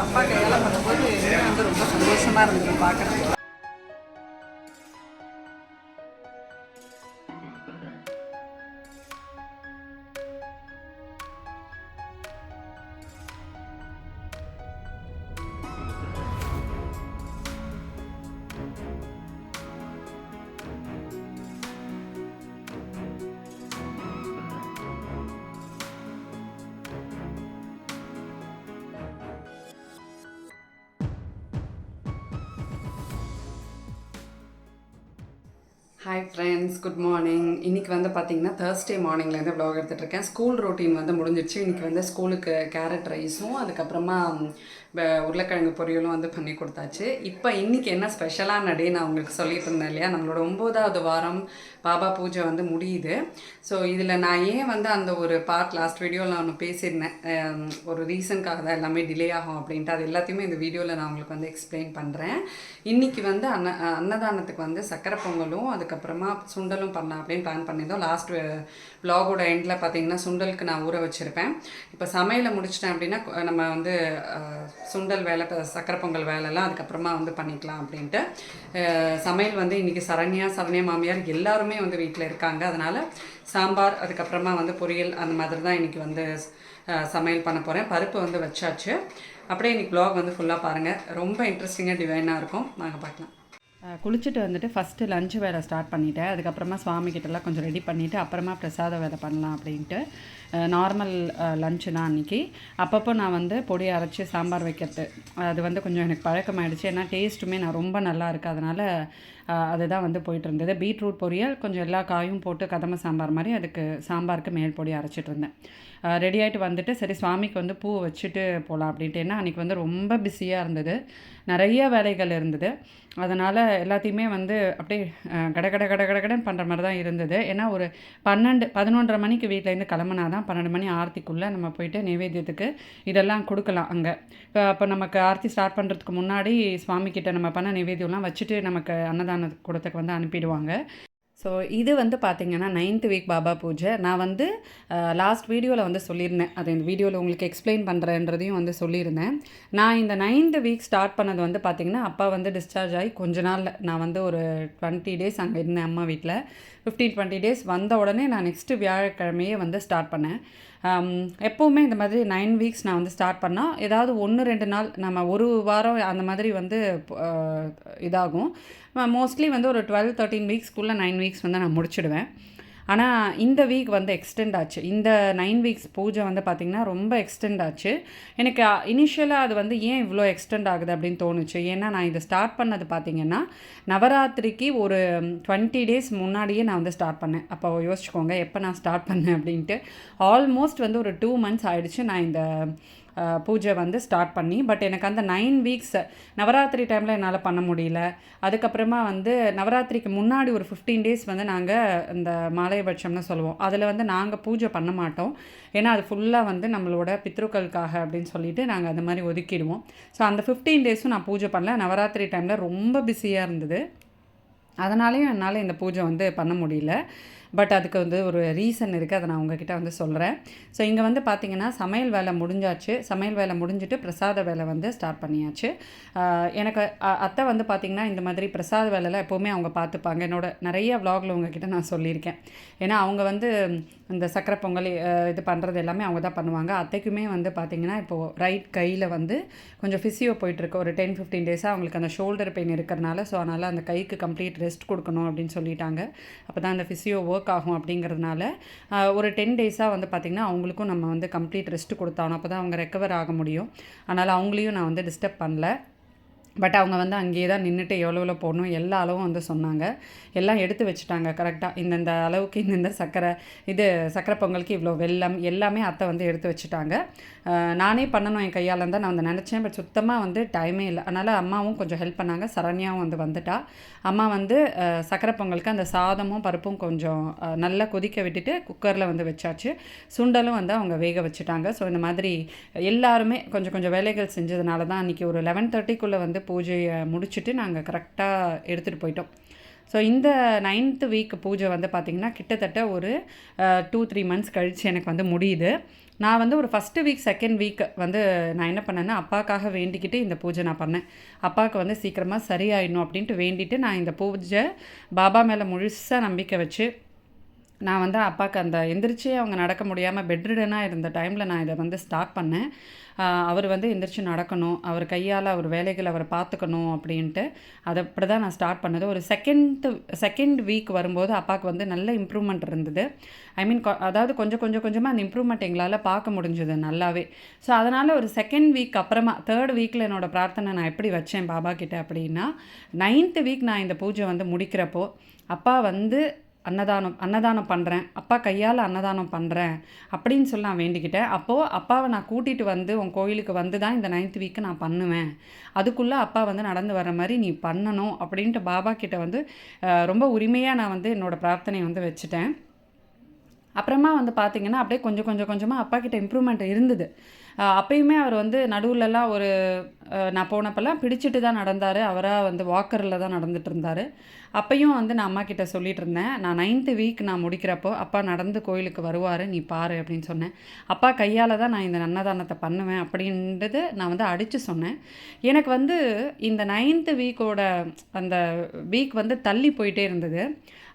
அப்பா கையால் பண்ணும்போது வந்து ரொம்ப சந்தோஷமாக இருந்தது பார்க்குறதுக்கு ஹாய் ஃப்ரெண்ட்ஸ் குட் மார்னிங் இன்றைக்கி வந்து பார்த்தீங்கன்னா தேர்ஸ்டே மார்னிங்லேருந்து ப்ளாக் எடுத்துகிட்டு இருக்கேன். ஸ்கூல் ரொட்டீன் வந்து முடிஞ்சிடுச்சு. இன்றைக்கி வந்து ஸ்கூலுக்கு கேரட் ரைஸும் அதுக்கப்புறமா உருளைக்கிழங்கு பொரியலும் வந்து பண்ணி கொடுத்தாச்சு. இப்போ இன்றைக்கி என்ன ஸ்பெஷலான நடே நான் உங்களுக்கு சொல்லிட்டு இருந்தேன் இல்லையா? நம்மளோட ஒம்போதாவது வாரம் பாபா பூஜை வந்து முடியுது. ஸோ இதில் நான் ஏன் வந்து அந்த ஒரு பார்ட் லாஸ்ட் வீடியோவில் நான் ஒன்று பேசியிருந்தேன். ஒரு ரீசனுக்காக தான் எல்லாமே டிலே ஆகும் அப்படின்ட்டு அது எல்லாத்தையுமே இந்த வீடியோவில் நான் உங்களுக்கு வந்து எக்ஸ்பிளைன் பண்ணுறேன் இன்றைக்கி வந்து அன்ன அன்னதானத்துக்கு வந்து சக்கரை பொங்கலும் அதுக்கப்புறம் அதுக்கப்புறமா சுண்டலும் பண்ணலாம் அப்படின்னு பிளான் பண்ணியிருந்தோம். லாஸ்ட் ப்ளாகோட எண்டில் பார்த்தீங்கன்னா சுண்டலுக்கு நான் ஊற வச்சுருப்பேன். இப்போ சமையலை முடிச்சிட்டேன் அப்படின்னா நம்ம வந்து சுண்டல் வேலை இப்போ சக்கரை பொங்கல் வேலைலாம் அதுக்கப்புறமா வந்து பண்ணிக்கலாம் அப்படின்ட்டு. சமையல் வந்து இன்றைக்கி சரண்யா சரண்யா மாமியார் எல்லாருமே வந்து வீட்டில் இருக்காங்க. அதனால் சாம்பார் அதுக்கப்புறமா வந்து பொரியல் அந்த மாதிரி தான் இன்றைக்கி வந்து சமையல் பண்ண போகிறேன் பருப்பு வந்து வச்சாச்சு. அப்படியே இன்றைக்கி ப்ளாக் வந்து ஃபுல்லாக பாருங்கள் ரொம்ப இன்ட்ரெஸ்டிங்காக டிவைனாக இருக்கும். நாங்கள் பார்க்கலாம் குளிச்சுட்டு வந்துட்டு ஃபஸ்ட்டு லஞ்சு வேலை ஸ்டார்ட் பண்ணிட்டேன். அதுக்கப்புறமா சுவாமிக்கிட்டலாம் கொஞ்சம் ரெடி பண்ணிவிட்டு அப்புறமா பிரசாத வேலை பண்ணலாம் அப்படின்ட்டு. நார்மல் லஞ்சு தான் அன்றைக்கி அப்பப்போ நான் வந்து பொடி அரைச்சி சாம்பார் வைக்கிறது. அது வந்து கொஞ்சம் எனக்கு பழக்கமாயிடுச்சு. ஏன்னா டேஸ்ட்டுமே நான் ரொம்ப நல்லா இருக்குது அதனால் அதுதான் வந்து போயிட்டு இருந்தது பீட்ரூட் பொரியல் கொஞ்சம் எல்லா காயும் போட்டு கதம்ப சாம்பார் மாதிரி அதுக்கு சாம்பாருக்கு மேல் பொடி அரைச்சிட்டு இருந்தேன். ரெடி ஆகிட்டு வந்துட்டு சரி சுவாமிக்கு வந்து பூ வச்சுட்டு போகலாம் அப்படின்ட்டு. ஏன்னா அன்றைக்கி வந்து ரொம்ப பிஸியாக இருந்தது. நிறைய வேலைகள் இருந்தது. அதனால் எல்லாத்தையுமே வந்து அப்படியே கட கட கட கட கடன்னு பண்ணுற மாதிரி தான் இருந்தது. ஏன்னா ஒரு பன்னெண்டு பதினொன்றரை மணிக்கு வீட்டிலேருந்து கிளம்புனா தான் பன்னெண்டு மணி ஆரத்திக்குள்ளே நம்ம போயிட்டு நைவேத்தியத்துக்கு இதெல்லாம் கொடுக்கலாம் அங்கே. இப்போ அப்போ நமக்கு ஆர்த்தி ஸ்டார்ட் பண்ணுறதுக்கு முன்னாடி சுவாமிக்கிட்ட நம்ம பண்ண நைவேத்தியம்லாம் வச்சுட்டு நமக்கு அன்னதான கூடத்துக்கு வந்து அனுப்பிடுவாங்க. ஸோ இது வந்து பார்த்திங்கன்னா நைன்த் வீக் பாபா பூஜை. நான் வந்து லாஸ்ட் வீடியோவில் வந்து சொல்லியிருந்தேன். அது இந்த வீடியோவில் உங்களுக்கு எக்ஸ்பிளைன் பண்ணுறேன்றதையும் வந்து சொல்லியிருந்தேன். நான் இந்த நைன்த் வீக் ஸ்டார்ட் பண்ணது வந்து பார்த்திங்கன்னா அப்பா வந்து டிஸ்சார்ஜ் ஆகி கொஞ்ச நாளில் நான் வந்து ஒரு டுவெண்ட்டி டேஸ் அங்கே இருந்தேன் அம்மா வீட்டில் ஃபிஃப்டீன் டுவெண்ட்டி டேஸ் வந்த உடனே நான் நெக்ஸ்ட்டு வியாழக்கிழமையே வந்து ஸ்டார்ட் பண்ணேன். எப்போவுமே இந்த மாதிரி நைன் வீக்ஸ் நான் வந்து ஸ்டார்ட் பண்ணால் ஏதாவது ஒன்று ரெண்டு நாள் நம்ம ஒரு வாரம் அந்த மாதிரி வந்து இதாகும். மோஸ்ட்லி வந்து ஒரு டுவெல் தேர்ட்டீன் வீக்ஸ்க்குள்ளே நைன் வீக்ஸ் வந்து நான் முடிச்சிடுவேன். ஆனால் இந்த வீக் வந்து எக்ஸ்டெண்ட் ஆச்சு. இந்த நைன் வீக்ஸ் பூஜை வந்து பார்த்திங்கன்னா ரொம்ப எக்ஸ்டெண்ட் ஆச்சு. எனக்கு இனிஷியலாக அது வந்து ஏன் இவ்வளோ எக்ஸ்டெண்ட் ஆகுது அப்படின்னு தோணுச்சு? ஏன்னா நான் இதை ஸ்டார்ட் பண்ணது பார்த்திங்கன்னா நவராத்திரிக்கு ஒரு டுவெண்ட்டி டேஸ் முன்னாடியே நான் வந்து ஸ்டார்ட் பண்ணேன். அப்போ யோசிச்சுக்கோங்க எப்போ நான் ஸ்டார்ட் பண்ணேன் அப்படின்ட்டு. ஆல்மோஸ்ட் வந்து ஒரு டூ மந்த்ஸ் ஆகிடுச்சு நான் இந்த பூஜை வந்து ஸ்டார்ட் பண்ணி பட் எனக்கு அந்த நைன் வீக்ஸ் நவராத்திரி டைமில் என்னால் பண்ண முடியல. அதுக்கப்புறமா வந்து நவராத்திரிக்கு முன்னாடி ஒரு ஃபிஃப்டீன் டேஸ் வந்து நாங்கள் இந்த மாலையபட்சம்னு சொல்லுவோம். அதில் வந்து நாங்கள் பூஜை பண்ண மாட்டோம். ஏன்னா அது ஃபுல்லாக வந்து நம்மளோட பித்ருக்களுக்காக அப்படின்னு சொல்லிட்டு நாங்கள் அந்த மாதிரி ஒதுக்கிடுவோம். ஸோ அந்த ஃபிஃப்டீன் டேஸும் நான் பூஜை பண்ணல. நவராத்திரி டைமில் ரொம்ப பிஸியாக இருந்தது. அதனாலேயும் என்னால் இந்த பூஜை வந்து பண்ண முடியல. பட் அதுக்கு வந்து ஒரு ரீசன் இருக்குது அதை நான் உங்ககிட்ட வந்து சொல்கிறேன் ஸோ இங்கே வந்து பார்த்திங்கன்னா சமையல் வேலை முடிஞ்சாச்சு. சமையல் வேலை முடிஞ்சிட்டு பிரசாத வேலை வந்து ஸ்டார்ட் பண்ணியாச்சு. எனக்கு அத்தை வந்து பார்த்திங்கன்னா இந்த மாதிரி பிரசாத வேலைலாம் எப்போவுமே அவங்க பார்த்துப்பாங்க என்னோட நிறைய vlogல உங்ககிட்ட நான் சொல்லியிருக்கேன். ஏன்னா அவங்க வந்து இந்த சக்கரை பொங்கல் இது பண்ணுறது எல்லாமே அவங்க தான் பண்ணுவாங்க. அத்தைக்குமே வந்து பார்த்திங்கன்னா இப்போது ரைட் கையில் வந்து கொஞ்சம் ஃபிசியோ போயிட்டுருக்கு. ஒரு டென் ஃபிஃப்டீன் டேஸாக அவங்களுக்கு அந்த ஷோல்டர் பெயின் இருக்கிறனால ஸோ அதனால் அந்த கைக்கு கம்ப்ளீட் ரெஸ்ட் கொடுக்கணும் அப்படின்னு சொல்லிட்டாங்க. அப்போ தான் அந்த ஃபிசியோ ஒர்க் ஒர்க் ஆகும் அப்படிங்கிறதுனால ஒரு டென் டேஸாக வந்து பார்த்திங்கன்னா அவங்களுக்கும் நம்ம வந்து கம்ப்ளீட் ரெஸ்ட் கொடுத்தாகணும் அப்போ தான் அவங்க ரெக்கவர் ஆக முடியும். அதனால் அவங்களையும் நான் வந்து டிஸ்டர்ப் பண்ணல. பட் அவங்க வந்து அங்கேயே தான் நின்றுட்டு எவ்வளோ எவ்வளோ போடணும் எல்லா அளவும் வந்து சொன்னாங்க. எல்லாம் எடுத்து வச்சுட்டாங்க கரெக்டாக இந்தந்த அளவுக்கு இந்தந்த சர்க்கரை இது சர்க்கரை பொங்கலுக்கு இவ்வளோ வெள்ளம் எல்லாமே அத்தை வந்து எடுத்து வச்சுட்டாங்க. நானே பண்ணணும் என் கையால் தான் நான் வந்து நினச்சேன். பட் சுத்தமாக வந்து டைமே இல்லை. அதனால் அம்மாவும் கொஞ்சம் ஹெல்ப் பண்ணாங்க. சரண்யாவும் வந்து வந்துட்டா. அம்மா வந்து சர்க்கரை பொங்கலுக்கு அந்த சாதமும் பருப்பும் கொஞ்சம் நல்லா கொதிக்க விட்டுட்டு குக்கரில் வந்து வச்சாச்சு. சுண்டலும் வந்து அவங்க வேக வச்சுட்டாங்க. ஸோ இந்த மாதிரி எல்லாருமே கொஞ்சம் கொஞ்சம் வேலைகள் செஞ்சதுனால தான் அன்றைக்கி ஒரு லெவன் தேர்ட்டிக்குள்ளே வந்து பூஜையை முடிச்சுட்டு நாங்கள் கரெக்டாக எடுத்துகிட்டு போயிட்டோம். ஸோ இந்த நைன்த்து வீக் பூஜை வந்து பார்த்திங்கன்னா கிட்டத்தட்ட ஒரு டூ த்ரீ மந்த்ஸ் கழித்து எனக்கு வந்து முடியுது. நான் வந்து ஒரு ஃபஸ்ட்டு வீக் செகண்ட் வீக் வந்து நான் என்ன பண்ணேன்னா அப்பாக்காக வேண்டிக்கிட்டு இந்த பூஜை நான் பண்ணேன். அப்பாவுக்கு வந்து சீக்கிரமாக சரியாயிடணும் அப்படின்ட்டு வேண்டிட்டு நான் இந்த பூஜை பாபா மேலே முழுசாக நம்பிக்கை வச்சு நான் வந்து அப்பாவுக்கு அந்த எந்திரிச்சு அவங்க நடக்க முடியாமல் பெட்ரிடனாக இருந்த டைமில் நான் இதை வந்து ஸ்டார்ட் பண்ணேன். அவர் வந்து எந்திரிச்சு நடக்கணும். அவர் கையால் அவர் வேலைகளை அவர் பார்த்துக்கணும் அப்படின்ட்டு அதை அப்படி தான் நான் ஸ்டார்ட் பண்ணது. ஒரு செகண்ட் செகண்ட் வீக் வரும்போது அப்பாவுக்கு வந்து நல்ல இம்ப்ரூவ்மெண்ட் இருந்தது. ஐ மீன் அதாவது கொஞ்சம் கொஞ்சம் கொஞ்சமாக அந்த இம்ப்ரூவ்மெண்ட் எங்களால் பார்க்க முடிஞ்சது நல்லாவே. ஸோ அதனால் ஒரு செகண்ட் வீக் அப்புறமா தேர்ட் வீக்கில் என்னோடய பிரார்த்தனை நான் எப்படி வச்சேன் பாபா கிட்ட அப்படின்னா நைன்த்து வீக் நான் இந்த பூஜை வந்து முடிக்கிறப்போ அப்பா வந்து அன்னதானம் அன்னதானம் பண்ணுறேன் அப்பா கையால் அன்னதானம் பண்ணுறேன் அப்படின்னு சொல்லி நான் வேண்டிக்கிட்டேன். அப்போது அப்பாவை நான் கூட்டிகிட்டு வந்து உன் கோயிலுக்கு வந்து தான் இந்த நைன்த் வீக்கு நான் பண்ணுவேன். அதுக்குள்ளே அப்பா வந்து நடந்து வர மாதிரி நீ பண்ணணும் அப்படின்ட்டு பாபா கிட்ட வந்து ரொம்ப உரிமையாக நான் வந்து என்னோடய பிரார்த்தனையை வந்து வச்சுட்டேன். அப்புறமா வந்து பார்த்திங்கன்னா அப்படியே கொஞ்சம் கொஞ்சம் கொஞ்சமாக அப்பா கிட்ட இம்ப்ரூவ்மெண்ட் இருந்தது. அப்பயுமே அவர் வந்து நடுவுலலாம் ஒரு நான் போனப்பெல்லாம் பிடிச்சிட்டு தான் நடந்தார். அவராக வந்து வாக்கரில் தான் நடந்துட்டு இருந்தார் அப்பையும் வந்து நான் அம்மா கிட்ட சொல்லிட்டு இருந்தேன் நான் நைன்த்து வீக் நான் முடிக்கிறப்போ அப்பா நடந்து கோயிலுக்கு வருவார் நீ பாரு அப்படின்னு சொன்னேன். அப்பா கையால் தான் நான் இந்த அன்னதானத்தை பண்ணுவேன் அப்படின்றது நான் வந்து அடித்து சொன்னேன். எனக்கு வந்து இந்த நைன்த்து வீக்கோட அந்த வீக் வந்து தள்ளி போயிட்டே இருந்தது.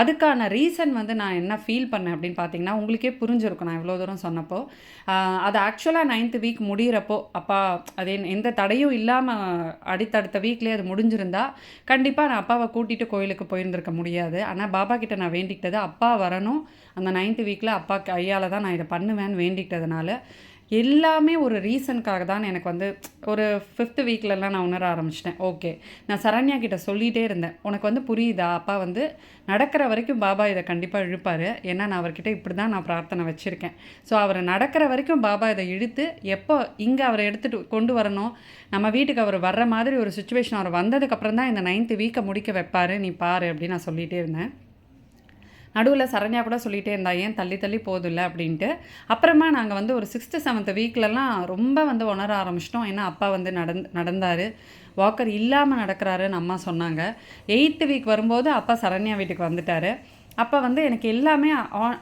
அதுக்கான ரீசன் வந்து நான் என்ன ஃபீல் பண்ணேன் அப்படின்னு பார்த்தீங்கன்னா உங்களுக்கே புரிஞ்சிருக்கும் நான் இவ்வளோ தூரம் சொன்னப்போ. அது ஆக்சுவலாக நைன்த்து வீக் முடிகிறப்போ அப்பா அது எந்த- எந்த தடையும் இல்லாமல் அடுத்தடுத்த வீக்லேயே அது முடிஞ்சிருந்தா கண்டிப்பாக நான் அப்பாவை கூட்டிகிட்டு கோயிலுக்கு போயிருந்திருக்க முடியாது. ஆனால் பாபா கிட்ட நான் வேண்டிக்கிட்டது அப்பா வரணும். அந்த நைன்த்து வீக்கில் அப்பா கையால் தான் நான் இதை பண்ணுவேன்னு வேண்டிக்கிட்டதுனால எல்லாமே ஒரு ரீசனுக்காக தான் எனக்கு வந்து ஒரு ஃபிஃப்த்து வீக்லலாம் நான் உணர ஆரம்பிச்சிட்டேன். ஓகே நான் சரண்யா கிட்ட சொல்லிகிட்டே இருந்தேன். உனக்கு வந்து புரியுதா? அப்பா வந்து நடக்கிற வரைக்கும் பாபா இதை கண்டிப்பாக இழுப்பார். ஏன்னா நான் அவர்கிட்ட இப்படி தான் நான் பிரார்த்தனை வச்சுருக்கேன். ஸோ அவர் நடக்கிற வரைக்கும் பாபா இதை இழுத்து எப்போ இங்கே அவரை எடுத்துகிட்டு கொண்டு வரணும்? நம்ம வீட்டுக்கு அவர் வர்ற மாதிரி ஒரு சுச்சுவேஷன் அவர் வந்ததுக்கப்புறம் தான் இந்த நைன்த்து வீக்கை முடிக்க வைப்பார். நீ பாரு அப்படின்னு நான் சொல்லிகிட்டே இருந்தேன். நடுவில் சரண்யா கூட சொல்லிகிட்டே இருந்தா ஏன் தள்ளி தள்ளி போதில்லை? அப்படின்ட்டு. அப்புறமா நாங்கள் வந்து ஒரு சிக்ஸ்த்து செவன்த்து வீக்லலாம் ரொம்ப வந்து உணர ஆரம்பிச்சிட்டோம். ஏன்னா அப்பா வந்து நடந் நடந்தார். வாக்கர் இல்லாமல் நடக்கிறாருன்னு அம்மா சொன்னாங்க. எயித்து வீக் வரும்போது அப்பா சரண்யா வீட்டுக்கு வந்துட்டார். அப்போ வந்து எனக்கு எல்லாமே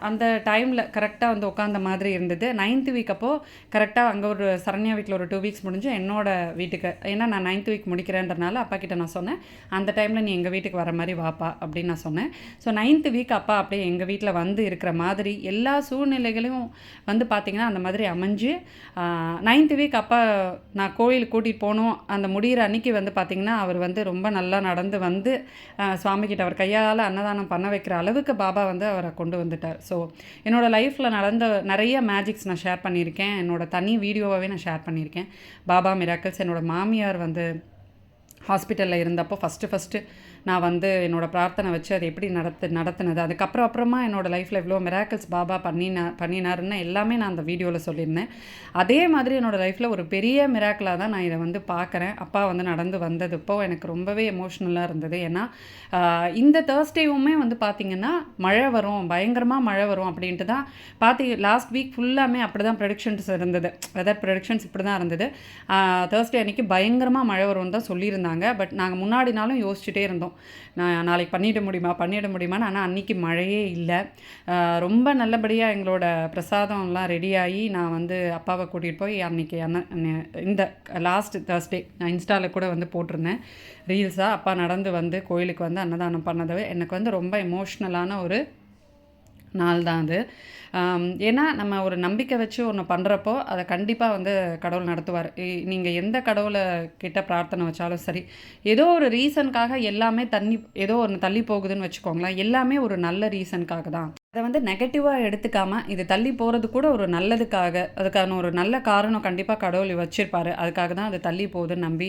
அந்த டைமில் கரெக்டாக வந்து உட்காந்த மாதிரி இருந்தது. நைன்த்து வீக் அப்போது கரெக்டாக அங்கே ஒரு சரண்யா வீட்டில் ஒரு டூ வீக்ஸ் முடிஞ்சு என்னோட வீட்டுக்கு ஏன்னா நான் நைன்த் வீக் முடிக்கிறேன்றனால அப்பா கிட்ட நான் சொன்னேன் அந்த டைமில் நீ எங்கள் வீட்டுக்கு வர மாதிரி வாப்பா அப்படின்னு நான் சொன்னேன். ஸோ நைன்த்து வீக் அப்பா அப்படியே எங்கள் வீட்டில் வந்து இருக்கிற மாதிரி எல்லா சூழ்நிலைகளையும் வந்து பார்த்திங்கன்னா அந்த மாதிரி அமைஞ்சு நைன்த்து வீக் அப்பா நான் கோயிலுக்கு கூட்டிகிட்டு போகணும் அந்த முடிகிற அன்னைக்கு வந்து பார்த்திங்கன்னா அவர் வந்து ரொம்ப நல்லா நடந்து வந்து சுவாமிகிட்ட அவர் கையால் அன்னதானம் பண்ண வைக்கிற அளவுக்கு பாபா வந்து அவரை கொண்டு வந்துட்டார். ஸோ என்னோட லைஃப்பில் நடந்த நிறைய மேஜிக்ஸ் நான் ஷேர் பண்ணியிருக்கேன். என்னோட தனி வீடியோவாகவே நான் ஷேர் பண்ணியிருக்கேன். பாபா மிராக்கிள்ஸ் என்னோட மாமியார் வந்து ஹாஸ்பிட்டலில் இருந்தப்போ ஃபஸ்ட்டு ஃபஸ்ட்டு நான் வந்து என்னோட பிரார்த்தனை வச்சு அதை எப்படி நடத்து நடத்தினது. அதுக்கப்புறம் அப்புறமா என்னோடய லைஃப்பில் இவ்வளோ மிராக்கிள்ஸ் பாபா பண்ணினா பண்ணினாருன்னு எல்லாமே நான் அந்த வீடியோவில் சொல்லியிருந்தேன். அதே மாதிரி என்னோடய லைஃப்பில் ஒரு பெரிய மிராக்கிளாக தான் நான் இதை வந்து பார்க்குறேன். அப்பா வந்து நடந்து வந்ததுப்போ எனக்கு ரொம்பவே எமோஷ்னலாக இருந்தது. ஏன்னா இந்த தேர்ஸ்டேவுமே வந்து பார்த்திங்கன்னா மழை வரும். பயங்கரமாக மழை வரும் அப்படின்ட்டு தான் பார்த்தி லாஸ்ட் வீக் ஃபுல்லாமே அப்படி தான் ப்ரொடிக்ஷன்ஸ் இருந்தது. வெதர் ப்ரெடிக்ஷன்ஸ் இப்படி தான் இருந்தது தேர்ஸ்டே அன்னைக்கு பயங்கரமாக மழை வரும்னு தான் சொல்லியிருந்தாங்க. பட் நாங்கள் முன்னாடி நாளும் யோசிச்சுட்டே இருந்தோம். நான் நாளைக்கு பண்ணிட முடியுமா? பண்ணிட முடியுமான்னு ஆனால் அன்றைக்கி மழையே இல்லை. ரொம்ப நல்லபடியாக எங்களோட பிரசாதம்லாம் ரெடியாகி நான் வந்து அப்பாவை கூட்டிகிட்டு போய் அன்னைக்கு இந்த லாஸ்ட் தேர்ஸ்டே நான் இன்ஸ்டாவில் கூட வந்து போட்டிருந்தேன். ரீல்ஸாக அப்பா நடந்து வந்து கோயிலுக்கு வந்து அன்னதானம் பண்ணது எனக்கு வந்து ரொம்ப எமோஷ்னலான ஒரு நாள் தான் அது ஏன்னா நம்ம ஒரு நம்பிக்கை வச்சு ஒன்று பண்ணுறப்போ அதை கண்டிப்பாக வந்து கடவுள் நடத்துவார். நீங்கள் எந்த கடவுளை கிட்ட பிரார்த்தனை வச்சாலும் சரி ஏதோ ஒரு ரீசனுக்காக எல்லாமே தண்ணி ஏதோ ஒன்று தள்ளி போகுதுன்னு வச்சுக்கோங்களேன் எல்லாமே ஒரு நல்ல ரீசனுக்காக தான். அதை வந்து நெகட்டிவாக எடுத்துக்காம இது தள்ளி போகிறது கூட ஒரு நல்லதுக்காக அதுக்கான ஒரு நல்ல காரணம் கண்டிப்பாக கடவுள் வச்சிருப்பாரு. அதுக்காக தான் அது தள்ளி போகுதுன்னு நம்பி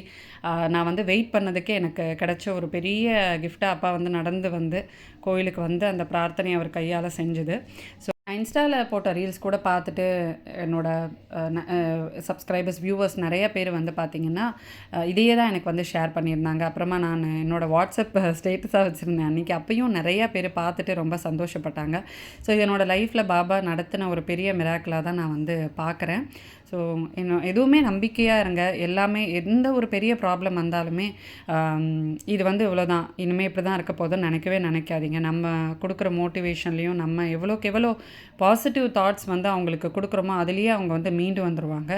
நான் வந்து வெயிட் பண்ணதுக்கே எனக்கு கிடைச்ச ஒரு பெரிய கிஃப்டாக அப்பா வந்து நடந்து வந்து கோயிலுக்கு வந்து அந்த பிரார்த்தனை அவர் கையால் செஞ்சது. ஸோ இன்ஸ்டாவில் போட்ட ரீல்ஸ் கூட பார்த்துட்டு என்னோட சப்ஸ்கிரைபர்ஸ் வியூவர்ஸ் நிறைய பேர் வந்து பார்த்தீங்கன்னா இதையே தான் எனக்கு வந்து ஷேர் பண்ணியிருந்தாங்க. அப்புறமா நான் என்னோடய வாட்ஸ்அப் ஸ்டேட்டஸாக வச்சுருந்தேன். அன்றைக்கி அப்பையும் நிறைய பேர் பார்த்துட்டு ரொம்ப சந்தோஷப்பட்டாங்க. ஸோ இது லைஃப்பில் பாபா நடத்தின ஒரு பெரிய மிராக்கிளாக தான் நான் வந்து பார்க்குறேன். ஸோ இன்னும் எதுவுமே நம்பிக்கையாக இருங்க. எல்லாமே எந்த ஒரு பெரிய ப்ராப்ளம் வந்தாலுமே இது வந்து இவ்வளோதான் இனிமேல் இப்படி தான் இருக்க போதுன்னு நினைக்கவே நினைக்காதீங்க. நம்ம கொடுக்குற மோட்டிவேஷன்லேயும் நம்ம எவ்வளோக்கு எவ்வளோ பாசிட்டிவ் தாட்ஸ் வந்து அவங்களுக்கு கொடுக்குறோமோ அதுலேயே அவங்க வந்து மீண்டு வந்துடுவாங்க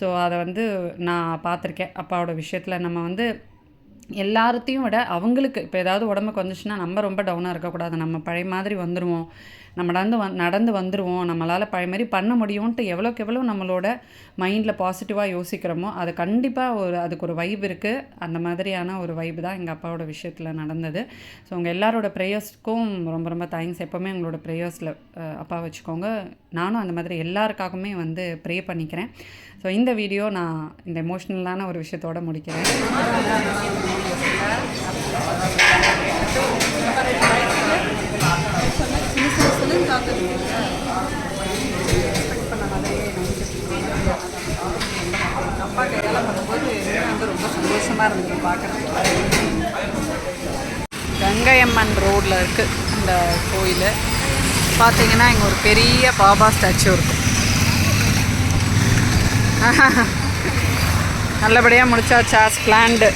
ஸோ அதை வந்து நான் பார்த்துருக்கேன். அப்பாவோட விஷயத்தில் நம்ம வந்து எல்லாத்தையும் விட அவங்களுக்கு இப்போ ஏதாவது உடம்புக்கு வந்துச்சுன்னா நம்ம ரொம்ப டவுனாக இருக்கக்கூடாது. நம்ம பழைய மாதிரி வந்துடுவோம் நம்ம நடந்து வந் நடந்து வந்துடுவோம் நம்மளால் பழைய மாதிரி பண்ண முடியும்ன்ட்டு எவ்வளோக்கு எவ்வளோ நம்மளோட மைண்டில் பாசிட்டிவாக யோசிக்கிறோமோ அது கண்டிப்பாக ஒரு அதுக்கு ஒரு வைப் இருக்குது அந்த மாதிரியான ஒரு வைப் தான் எங்கள் அப்பாவோட விஷயத்தில் நடந்தது. ஸோ உங்கள் எல்லாரோட ப்ரேயர்ஸ்க்கும் ரொம்ப ரொம்ப தேங்க்ஸ் எப்போவுமே உங்களோட ப்ரேயர்ஸில் அப்பா வச்சுக்கோங்க. நானும் அந்த மாதிரி எல்லாருக்காகவுமே வந்து ப்ரே பண்ணிக்கிறேன். ஸோ இந்த வீடியோ நான் இந்த எமோஷ்னலான ஒரு விஷயத்தோட முடிக்கிறேன். அப்பா கையால் பண்ணும்போது வந்து ரொம்ப சந்தோஷமாக இருந்துச்சு பார்க்குறதுக்கு கங்கையம்மன் ரோட்டில் இருக்குது இந்த கோயில். பார்த்தீங்கன்னா இங்கே ஒரு பெரிய பாபா ஸ்டாச்சு இருக்கும். நல்லபடியாக முடிச்சாச்சா பிளான்டு